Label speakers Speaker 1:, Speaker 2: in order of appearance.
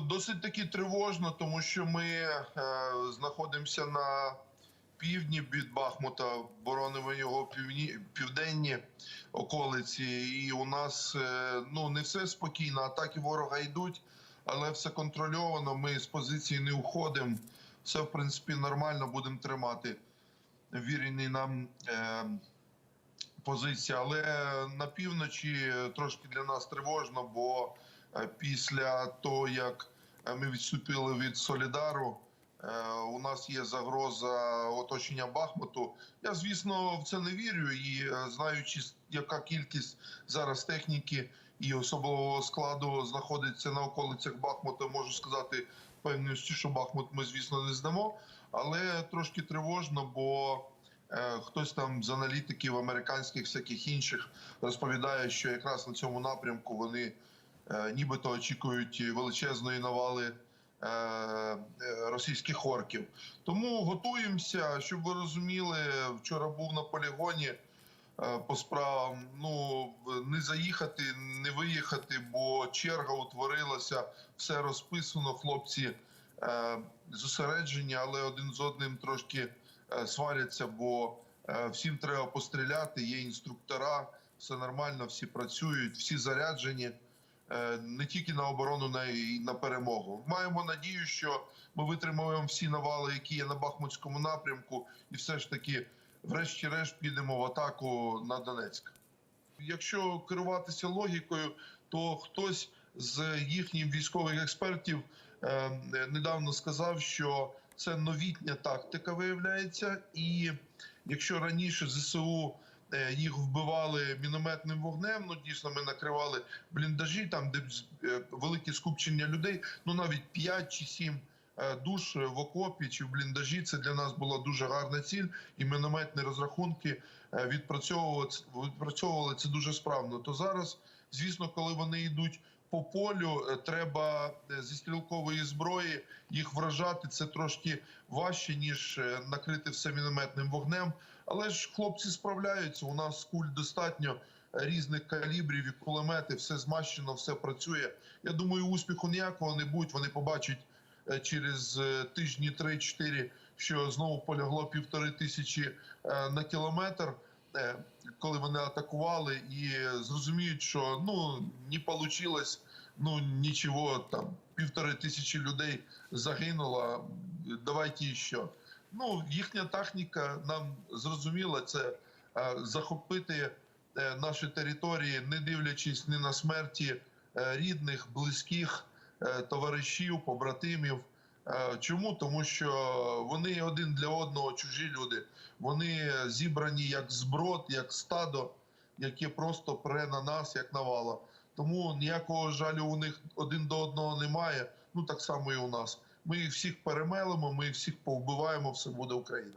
Speaker 1: Досить таки тривожно, тому що ми е, знаходимося на півдні від Бахмута, боронимо його півні, південні околиці, і у нас е, ну не все спокійно. Атаки ворога йдуть, але все контрольовано. Ми з позиції не уходимо. Все в принципі нормально будемо тримати вірені нам. Е, позиція, але на півночі трошки для нас тривожно, бо після того, як е, ми відступили від Солідару, е, у нас є загроза оточення Бахмуту. Я, звісно, в це не вірю і е, знаючи, яка кількість зараз техніки і особового складу знаходиться на околицях Бахмута, можу сказати певністю, що Бахмут ми, звісно, не здамо, але трошки тривожно, бо Е, Хтось там з аналітиків американських всяких інших розповідає, що якраз на цьому напрямку вони е, нібито очікують величезної навали е, е, російських орків. Тому готуємося, щоб ви розуміли. Вчора був на полігоні е, по справам. Ну не заїхати, не виїхати, бо черга утворилася, все розписано. Хлопці е, зосереджені, але один з одним трошки е, сваряться, бо е, всім треба постріляти. Є інструктора, все нормально, всі працюють, всі заряджені. Е, Не тільки на оборону, на і на перемогу. Маємо надію, що ми витримаємо всі навали, які є на Бахмутському напрямку, і все ж таки, врешті-решт, підемо в атаку на Донецьк. Якщо керуватися логікою, то хтось з їхніх військових експертів е, недавно сказав, що це новітня тактика виявляється, і якщо раніше ЗСУ їх вбивали мінометним вогнем, ну дійсно ми накривали бліндажі, там де е, велике скупчення людей, ну навіть 5 чи 7 е, душ в окопі чи в бліндажі. Це для нас була дуже гарна ціль, і мінометні розрахунки е, відпрацьовували, відпрацьовували це дуже справно. То зараз, звісно, коли вони йдуть по полю, е, треба е, зі стрілкової зброї їх вражати. Це трошки важче ніж е, накрити все мінометним вогнем. Але ж хлопці справляються. У нас куль достатньо різних калібрів і кулемети, все змащено, все працює. Я думаю, успіху ніякого не буде. Вони побачать через тижні 3-4, що знову полягло півтори тисячі на кілометр. Коли вони атакували, і зрозуміють, що ну не вийшло, ну нічого, там півтори тисячі людей загинуло. Давайте ще. Ну, їхня техніка нам зрозуміла це е, захопити е, наші території, не дивлячись ні на смерті е, рідних, близьких, товаришів, побратимів. Е, Чому? Тому що вони один для одного чужі люди. Вони зібрані як зброд, як стадо, яке просто пре на нас, як навала. Тому ніякого жалю у них один до одного немає. Ну так само і у нас. Ми їх всіх перемелимо, ми їх всіх повбиваємо, все буде Україна.